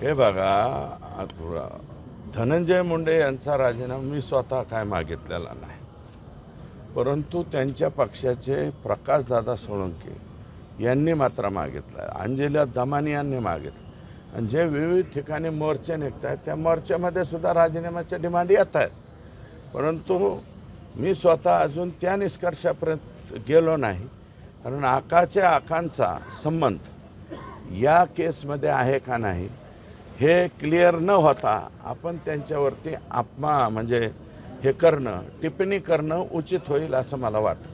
हे बघा धनंजय मुंडे यांचा राजीनामा मी स्वतः काय मागितलेला नाही. परंतु त्यांच्या पक्षाचे प्रकाशदादा सोळंके यांनी मात्र मागितलं. अंजल्या दमानी यांनी मागितलं. आणि जे विविध ठिकाणी मोर्चे निघत आहेत त्या मोर्चामध्ये सुद्धा राजीनाम्याच्या डिमांड येत आहेत परंतु मी स्वतः अजून त्या निष्कर्षापर्यंत गेलो नाही. कारण आकाच्या आकांचा संबंध या केसमध्ये आहे का नाही हे क्लिअर न होता आपण त्यांच्यावरती अपमा म्हणजे हे करणं टिप्पणी करणं उचित होईल असं मला वाटतं.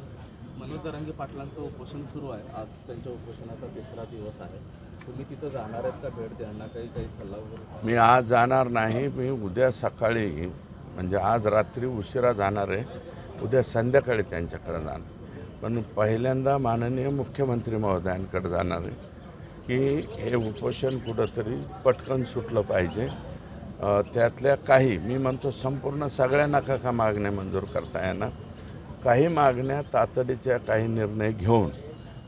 मनोज दरांगे पाटलांचं उपोषण सुरू आहे. आज त्यांच्या उपोषणाचा तिसरा दिवस आहे. तुम्ही तिथं जाणार आहेत का? भेट द्यांना काही काही सल्ला वगैरे? मी आज जाणार नाही. मी उद्या सकाळी म्हणजे आज रात्री उशिरा जाणार आहे. उद्या संध्याकाळी त्यांच्याकडे जाणार. पण पहिल्यांदा माननीय मुख्यमंत्री महोदयांकडे जाणार आहे. की हे उपोषण कुठंतरी पटकन सुटलं पाहिजे. त्यातल्या काही मी म्हणतो संपूर्ण सगळ्या नका का मागण्या मंजूर करता येणार. काही मागण्या तातडीच्या काही निर्णय घेऊन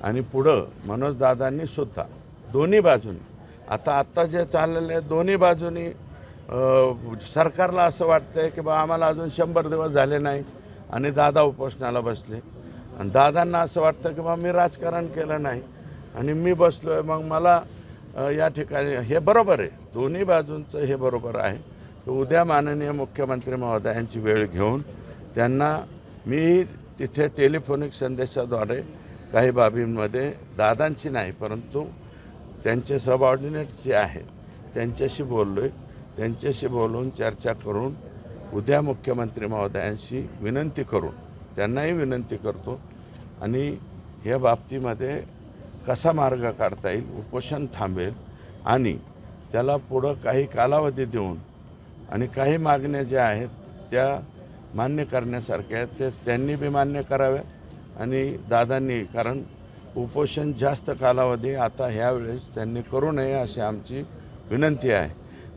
आणि पुढं मनोजदादांनी सुद्धा दोन्ही बाजूनी आता आत्ता जे चाललेलं आहे दोन्ही बाजूनी सरकारला असं वाटतं आहे की बा आम्हाला अजून शंभर दिवस झाले नाही आणि दादा उपोषणाला बसले. आणि दादांना असं वाटतं की बा मी राजकारण केलं नाही. आणि मी बसलो आहे मग मला या ठिकाणी हे बरोबर आहे. दोन्ही बाजूंचं हे बरोबर आहे. तर उद्या माननीय मुख्यमंत्री महोदयांची वेळ घेऊन त्यांना मी तिथे टेलिफोनिक संदेशाद्वारे काही बाबींमध्ये दादांची नाही परंतु त्यांचे सबऑर्डिनेट जे आहेत त्यांच्याशी बोललो आहे त्यांच्याशी बोलून चर्चा करून उद्या मुख्यमंत्री महोदयांशी विनंती करून त्यांनाही विनंती करतो. आणि या बाबतीमध्ये कसा मार्ग काढता येईल उपोषण थांबेल आणि त्याला पुढं काही कालावधी देऊन आणि काही मागण्या ज्या आहेत त्या मान्य करण्यासारख्या आहेत. ते त्यांनी बी मान्य कराव्या आणि दादांनी कारण उपोषण जास्त कालावधी आता ह्यावेळेस त्यांनी करू नये अशी आमची विनंती आहे.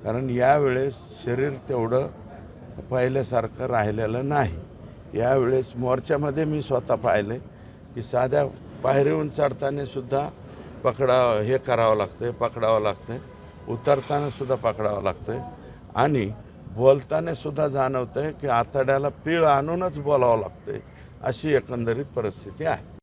कारण यावेळेस शरीर तेवढं पहिल्यासारखं राहिलेलं नाही. यावेळेस मोर्चामध्ये मी स्वतः पाहिले की साध्या पायरीहून चढताना सुद्धा पकडा हे करावं लागतं पकडावं लागतं उतरताना सुद्धा पकडावं लागतं आणि बोलताना सुद्धा जाणवतं की आतड्याला पीळ आणूनच बोलावं लागतं अशी एकंदरीत परिस्थिती आहे.